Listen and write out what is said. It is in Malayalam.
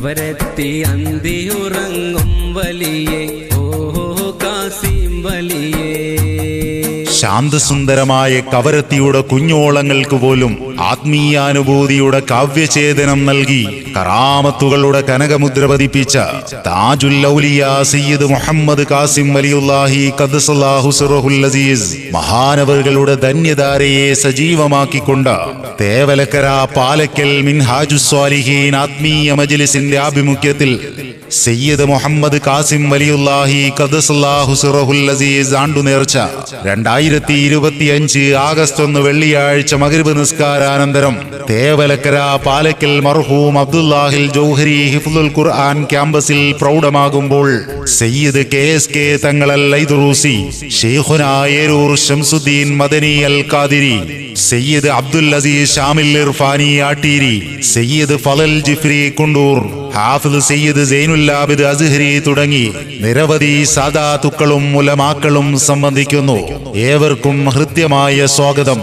കവരത്തി അന്തിയുറങ്ങും വലിയേ. ഓഹോ കാസിം വലിയേ. ശാന്തസുന്ദരമായ കവരത്തിയുടെ കുഞ്ഞോളങ്ങൾക്ക് പോലും ആത്മീയാനുഭൂതിയുടെ കാവ്യചേതനം നൽകി കറാമത്തുകളുടെ കനകമുദ്ര പതിപ്പിച്ച താജുൽ ഔലിയ സയ്യിദ് മുഹമ്മദ് കാസിം വലിയുല്ലാഹി അസീസ് മഹാനവറുകളുടെ ധന്യധാരയെ സജീവമാക്കിക്കൊണ്ട് തേവലക്കര പാലക്കൽ മിൻഹാജുസ്വാലിഹീൻ ആത്മീയ മജിലിസിന്റെ ആഭിമുഖ്യത്തിൽ സയ്യിദ് മുഹമ്മദ് കാസിം വലിയുല്ലാഹി അസീസ് ആണ്ടുനേർച്ച രണ്ടായിരത്തി ഇരുപത്തിയഞ്ച് ആഗസ്റ്റ് ഒന്ന് വെള്ളിയാഴ്ച മഗ്രിബ് നിസ്കാരാനന്തരം തേവലക്കര പാലക്കൽ മർഹൂം അബ്ദുല്ലാഹിൽ ജൗഹരി ഹിഫുൽ ഖുർആൻ ക്യാമ്പസിൽ പ്രൗഢമാകുമ്പോൾ സയ്യിദ് കെ എസ് കെ തങ്ങളൽ ഐദുറൂസി ഷെയ്ഖുന ഏരൂർ ഷംസുദ്ദീൻ മദനി അൽ ഖാദിരി സയ്യിദ് അബ്ദുൽ അസീസ് ഷാമിൽ ഇർഫാനി ആട്ടീരി സയ്യിദ് ഫലൽ ജിഫ്രി കുണ്ടൂർ ഹാഫിദ് സയ്യിദ് സൈനുല്ലാബിദ് അസ്ഹരി തുടങ്ങി. നിരവധി സാദാത്തുക്കളും മുലമാക്കളും സംബന്ധിക്കുന്നു. ഏവർക്കും ഹൃദ്യമായ സ്വാഗതം.